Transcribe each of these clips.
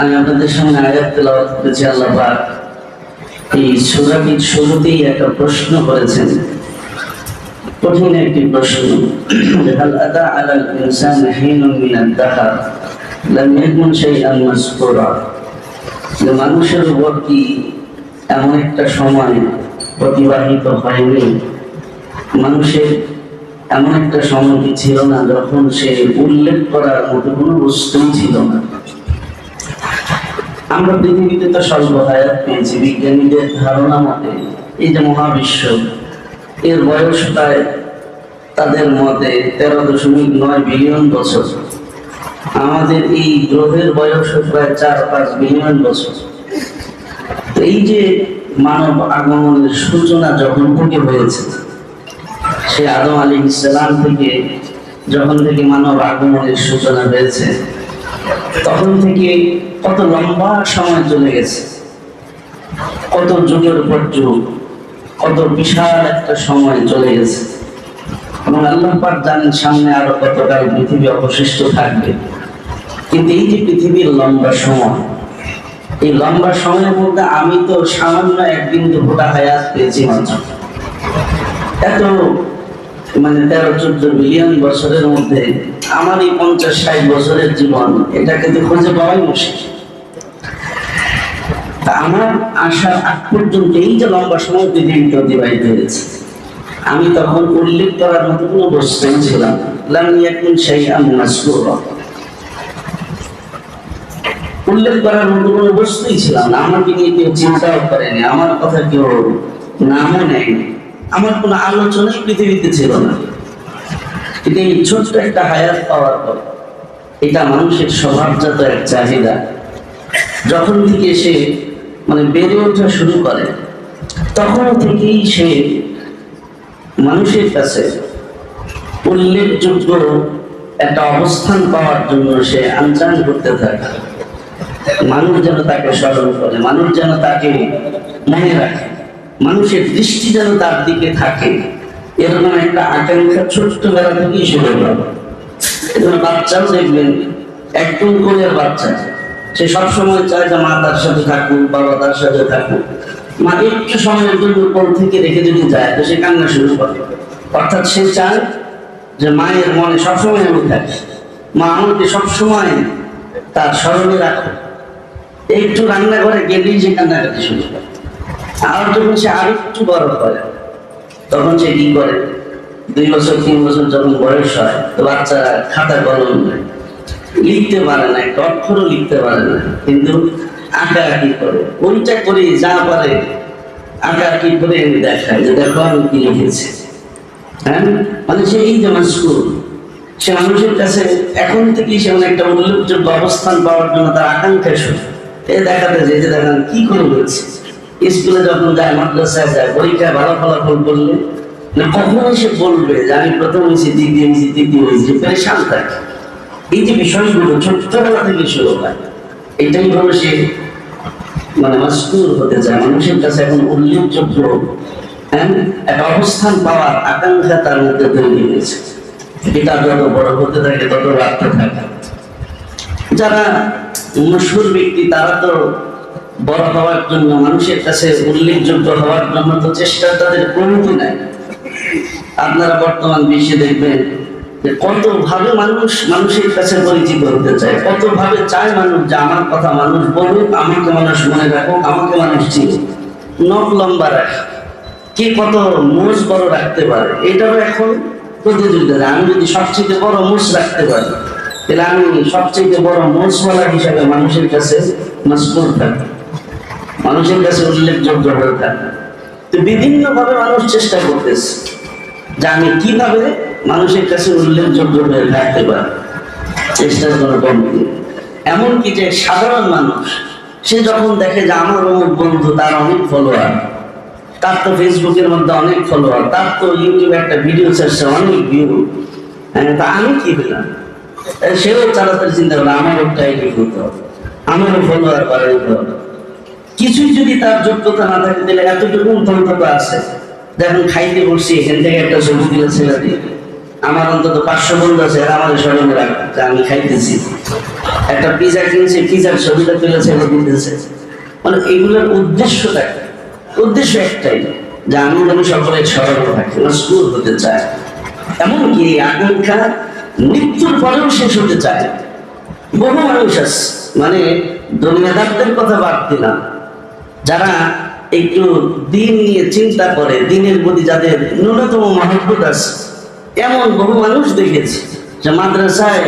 আমি আপনাদের সামনে আয়াত তেলাওয়াত করেছি, আল্লাহ পাক এই সূরাটির শুরুতেই একটা প্রশ্ন করেছেন। কঠিন একটি প্রশ্ন, হাল আতা আলাল ইনসান হিনুন মিনাদ দাহার? লাম ইয়াকুন শাইআন মাসকুরা যে মানুষের উপর কি এমন একটা সময় অতিবাহিত হয়নি? মানুষের এমন একটা সময় ছিল না, যখন সে উল্লেখ করার মতো কোনো বস্তুই ছিল না? আমরা পৃথিবীতে তো হায়াত পেয়েছি বিজ্ঞানীদের ধারণা মতে এই যে মহাবিশ্ব, এর বয়স প্রায় তাদের মতে তেরো দশমিক নয় বিলিয়ন বছর। আমাদের এই গ্রহের বয়স প্রায় চার পাঁচ বিলিয়ন বছর। তো এই যে মানব আগমনের সূচনা যখন থেকে হয়েছে, সে আদম আলী ইসলাম থেকে যখন থেকে মানব আগমনের সূচনা হয়েছে, তখন থেকে কত লম্বা সময় চলে গেছে। কত যুগের পর যুগ কত বিশাল একটা সময় চলে গেছে। এবং আল্লাহ জানেন সামনে আরও কতকাল পৃথিবী অবশিষ্ট থাকবে। কিন্তু এই যে পৃথিবীর লম্বা সময়, এই লম্বা সময়ের মধ্যে আমি তো সামান্য একদিন বিন্দু ফোটা হায়াত পেয়েছি মাত্র। এত মানে তেরো, চোদ্দ বিলিয়ন বছরের মধ্যে আমার এই পঞ্চাশ, ষাট বছরের জীবন, এটাকে তো খুঁজে পাওয়াই মুশকিল। আমার আসার আগ পর্যন্ত এই যে লম্বা সময় পৃথিবীতে অতিবাহিত হয়েছে, আমি তখন উল্লেখ করার মতো কোনো বস্তুই ছিলাম লাম ইয়াকুন শাইআন উল্লেখ করার মতো কোনো বস্তুই ছিলাম না। আমাকে নিয়ে কেউ চিন্তাও করেনি, আমার কথা কেউ নামও নেয়নি। আমার কোনো আলোচনাই পৃথিবীতে ছিল না। কিন্তু এই ছোট্ট একটা হায়াত পাওয়ার পর এটা মানুষের স্বভাবজাত এক চাহিদা। যখন থেকে সে মানে বেড়ে ওঠা শুরু করে। তখন থেকেই সে মানুষের কাছে উল্লেখযোগ্য একটা অবস্থান পাওয়ার জন্য সে আনচান করতে থাকে। মানুষ যেন তাকে স্মরণ করে, মানুষ যেন তাকে মনে রাখে, মানুষের দৃষ্টি যেন তার দিকে থাকে, এরকম একটা আকাঙ্ক্ষা ছোট্টবেলা থেকেই শুরু হয় বাচ্চাও দেখবেন, একদম কোলের বাচ্চা। সে সবসময় চায় যে মা তার সাথে থাকুক, বাবা তার সাথে থাকুক। মা একটু সময়ের জন্য কোল থেকে রেখে যদি যায় তো সে কান্না শুরু করে। অর্থাৎ সে চায় যে মায়ের মনে সবসময় আমি থাকি। মা আমাকে সবসময় তার স্মরণে রাখো। একটু রান্না করে গেলেই সে কান্নাকাটি শুরু করে। আর যখন সে আর একটু বড় করে তখন সে কি করে? দুই বছর, তিন বছর যখন বয়স হয়, তো বাচ্চারা খাতা কলম নেয় লিখতে পারে না একটা অক্ষরও লিখতে পারে না কিন্তু আঁকা আঁকি করে? ওইটা করে যা পারে আঁকা আঁকি করে আমি দেখায় যে দেখো আমি কি লিখেছি। হ্যাঁ? মানে সে এই যে স্কুল সে মানুষের কাছে এখন থেকেই সে একটা উল্লেখযোগ্য অবস্থান পাওয়ার জন্য তার আকাঙ্ক্ষা শুরু এ দেখাতে যে যে দেখান, কি করে বলছে স্কুলে যখন যায়, মাদ্রাসায় যায় পরীক্ষায় ভালো ফলাফল করলে না, কখনোই সে বলবে যে, আমি প্রথম হয়েছি, দ্বিতীয় হয়েছি, তৃতীয় হয়েছি, পেরেশান থাকে। এই যে বিষয়গুলো, ছোট্টবেলা থেকে শুরু হয়, এটাই হলো সে মানে মাস্কুর হতে চায়। মানুষের কাছে এখন উল্লেখযোগ্য একটা অবস্থান পাওয়ার আকাঙ্ক্ষা তার মধ্যে তৈরি হয়েছে। এটা যত বড় হতে থাকে, তত বাড়তে থাকে। যারা মশুর ব্যক্তি, তারা তো বড় হওয়ার জন্য, মানুষের কাছে উল্লেখযোগ্য হওয়ার জন্য তো চেষ্টা তাদের প্রণতি নাই। আপনারা বর্তমান বিশ্বে দেখবেন যে কত ভাবে মানুষ মানুষের কাছে পরিচিত হতে চায়, কত ভাবে চায় মানুষ যে আমার কথা মানুষ বলুক, আমাকে মানুষ মনে রাখুক, আমাকে মানুষ চিনুক। নখ লম্বা রাখে। কে কত মোষ বড় রাখতে পারে? এটাও এখন প্রতিযোগিতা আমি যদি সবচেয়ে বড় মোষ রাখতে পারি, তাহলে আমি সবচেয়ে বড় মোষওয়ালা হিসাবে মানুষের কাছে মজবুর থাকি মানুষের কাছে উল্লেখযোগ্য হয়ে থাকে তো বিভিন্নভাবে মানুষ চেষ্টা করতেছে যে আমি কীভাবে মানুষের কাছে উল্লেখযোগ্য হয়ে থাকতে পারি। কোনো কমতি নেই। এমনকি যে সাধারণ মানুষ, সে যখন দেখে যে আমার অমুক বন্ধু, তার অনেক ফলোয়ার তার তো ফেসবুকের মধ্যে অনেক ফলোয়ার তার তো ইউটিউবে একটা ভিডিও ছাড়ছে অনেক ভিউ হ্যাঁ তা আমি কি পেলাম? সেও তাড়াতাড়ি চিন্তা করল, আমার একটা আইডি করতে হবে আমারও ফলোয়ার বাড়াইতে হবে কিছুই যদি তার যোগ্যতা না থাকে, তাহলে এতটুকু অন্তত আছে। দেখুন, খাইতে বসছি, এখান থেকে একটা ছবি দিলে ছেলে দিয়ে আমার অন্তত পাঁচশো বন্ধু আছে, এরা আমাদের স্মরণে রাখবে। আমি খাইতেছি। একটা পিজা কিনছে পিজার ছবিটা তুলে ছেড়ে দিতেছে। মানে এগুলোর উদ্দেশ্যটা কি? উদ্দেশ্য একটাই, যে আমি যেন সকলের স্মরণ থাকি মজবুর হতে চায়। এমনকি এই আকাঙ্ক্ষা মৃত্যুর পরেও শেষ হতে চায়। বহু মানুষ আছে মানে দুনিয়াদারদের কথা বাদ দিলাম, যারা একটু দিন নিয়ে চিন্তা করে, দিনের প্রতি যাদের ন্যূনতম মহব্বত আছে। এমন বহু মানুষ দেখেছি যে মাদ্রাসায়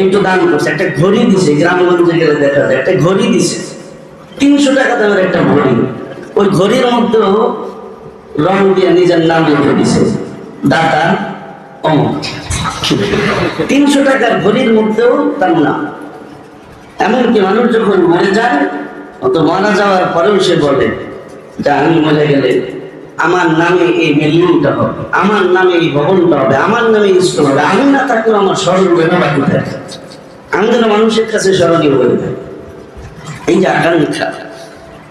একটু দান করছে, একটা ঘড়ি দিছে, গ্রামগঞ্জে গেলে দেখা যায়, একটা ঘড়ি দিছে। তিনশো টাকা দামের একটা ঘড়ি। ওই ঘড়ির মধ্যেও রং দিয়ে নিজের নাম লিখে দিছে, দাতা অমক তিনশো টাকার ঘড়ির মধ্যেও তার নাম। এমনকি মানুষ যখন মরে যায়, অত মারা যাওয়ার পরেও সে বলে যে আমি মরে গেলে আমার নামে এই বিল্ডিংটা হবে, আমার নামে এই ভবনটা হবে, আমার নামে স্কুল হবে। আমি না থাকলেও আমার স্মরণ বেরো বাকি থাকে আমি যেন মানুষের কাছে স্মরণীয় হয়ে যায় এই যে আকাঙ্ক্ষা,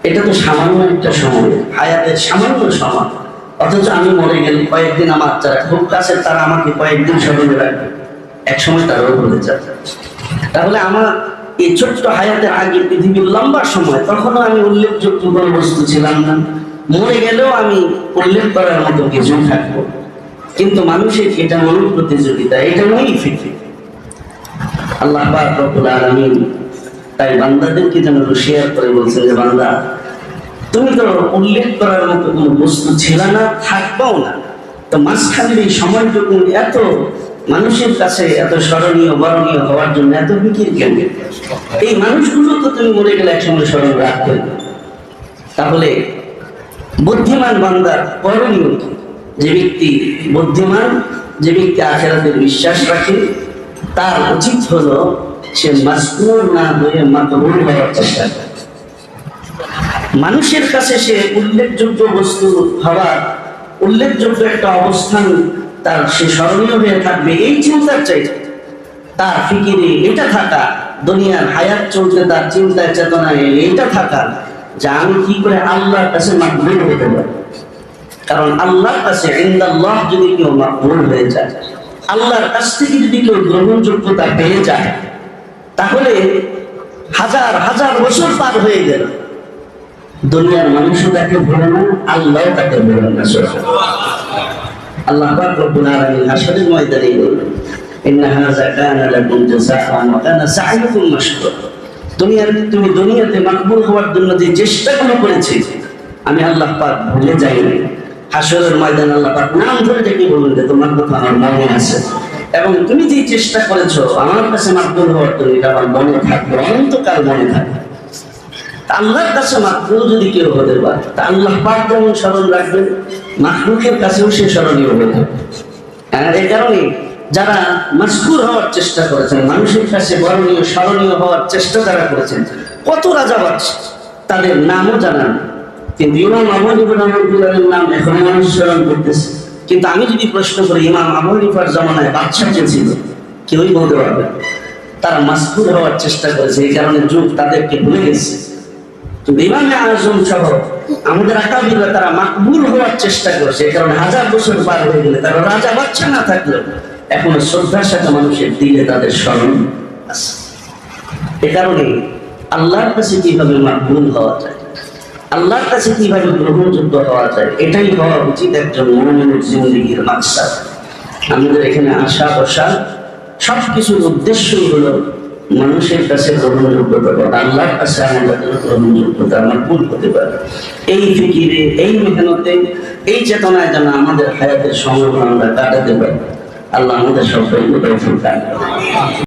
এটা তো সামান্য একটা সময় হায়াতের সামান্য সময়। অথচ আমি মরে গেলে কয়েকদিন আমার যারা খুব কাছে তারা আমাকে কয়েকদিন স্মরণে রাখবে। এক সময় তারাও বলে যাবে। তাহলে আমার এই ছোট্ট হায়াতের আগে পৃথিবীর লম্বা সময়, তখনও আমি উল্লেখযোগ্য বস্তু ছিলাম না। মরে গেলেও আমি উল্লেখ করার মতো কিছু থাকব। কিন্তু মানুষের এটা মন প্রতিযোগিতা, এটা নয় ফিটফিট আল্লাহ রব্বুল আলামিন তাই বান্দাদেরকে যেন শেয়ার করে বলছেন যে, বান্দা, তুমি তো উল্লেখ করার মতো কোনো বস্তু ছিল না, থাকবেও না। তো মাঝখানের এই সময়টুকু এত মানুষের কাছে এত স্মরণীয়, বরণীয় হওয়ার জন্য এত বিকির কেন? এই মানুষগুলো তো তুমি মরে গেলে একসঙ্গে স্মরণ রাখবে। তাহলে বুদ্ধিমান বান্দার করণীয়? যে ব্যক্তি বুদ্ধিমান, যে ব্যক্তি আখেরাতে বিশ্বাস রাখে, তার উচিত হলো সে মাসকুর না হয়ে মাতবুল হওয়ার চেষ্টা করে মানুষের কাছে সে উল্লেখযোগ্য বস্তু হওয়ার উল্লেখযোগ্য একটা অবস্থান তার সে স্মরণীয় হয়ে থাকবে, এই চিন্তার চাইতে তার ফিকিরে এটা থাকা, দুনিয়ার হায়াত চলতে তার চিন্তায় চেতনায় এইটা থাকা আমি কি করে আল্লাহর কাছে হতে পারি? কারণ আল্লাহর কাছে ইন্দাল্লাহ যদি কেউ হয়ে যায়, আল্লাহর কাছ থেকে যদি কেউ গ্রহণযোগ্যতা পেয়ে যায়, তাহলে হাজার হাজার বছর পার হয়ে গেল। দুনিয়ার মানুষও তাকে ভুলে না আল্লাহ তাকে ভুলে না আল্লাহ রব্বুল আলামিন হাসরের ময়দানে বললেন, ইন্না হাযা কানা লাকুম ওয়া কানা দুনিয়ার তুমি দুনিয়াতে মাকবুল হওয়ার জন্য যে চেষ্টাগুলো করেছে, আমি আল্লাহ পাক ভুলে যাই নাই। হাসরের ময়দানে আল্লাহ পাক নাম ধরে ডেকে বললেন যে, তোমার কথা আমার মনে আছে। এবং তুমি যে চেষ্টা করেছ, আমার কাছে মাকবুল হওয়ার জন্য এটা আমার মনে থাকবে, অনন্তকাল মনে থাকবে। আল্লাহর কাছে মাকবুল যদি কেউ হতে পারে, তা আল্লাহ পাক যেমন স্মরণ রাখবেন মাহরুখের কাছেও সে স্মরণীয় হয়ে যাবে আর এই কারণে যারা মাসকুর হওয়ার চেষ্টা করেছেন, মানুষের কাছে বরণীয় স্মরণীয় হওয়ার চেষ্টা যারা করেছেন, কত রাজা বাদশা তাদের নামও জানান। কিন্তু ইমাম হানিফা রহমতুল্লাহের নাম এখন মানুষ স্মরণ করতেছে। কিন্তু আমি যদি প্রশ্ন করি, ইমাম আবু হানিফার জমানায় বাদশা কে ছিল? কেউই বলতে পারবে। তারা মাসকুর হওয়ার চেষ্টা করেছে, এই কারণে যুগ তাদেরকে ভুলে গেছে। কিন্তু ইমামে আজম সহ আমাদের আকাবিরা তারা মাকবুল হওয়ার চেষ্টা করছে, এই কারণে হাজার বছর পার হয়ে গেলে তারা রাজা বাচ্চা না থাকলেও এখনও শ্রদ্ধার সাথে মানুষের দিলে তাদের স্মরণ আছে। এ কারণে আল্লাহর কাছে কীভাবে মাকবুল হওয়া যায়, আল্লাহর কাছে কীভাবে গ্রহণযোগ্য হওয়া যায়, এটাই হওয়া উচিত একজন মনোনীত জিন্দগির মাকসাদ আমাদের এখানে আসা বসা সব কিছুর উদ্দেশ্য হলো মানুষের কাছে গ্রহণযোগ্যতা করা আল্লাহর কাছে আমাদের গ্রহণযোগ্যতা আমার ভুল হতে পারে। এই ফিকিরে, এই মেহনতে, এই চেতনায় যেন আমাদের হায়াতের সংগ্রহ আমরা কাটাতে পারি। আল্লাহ আমাদের সবাইকে তৌফিক।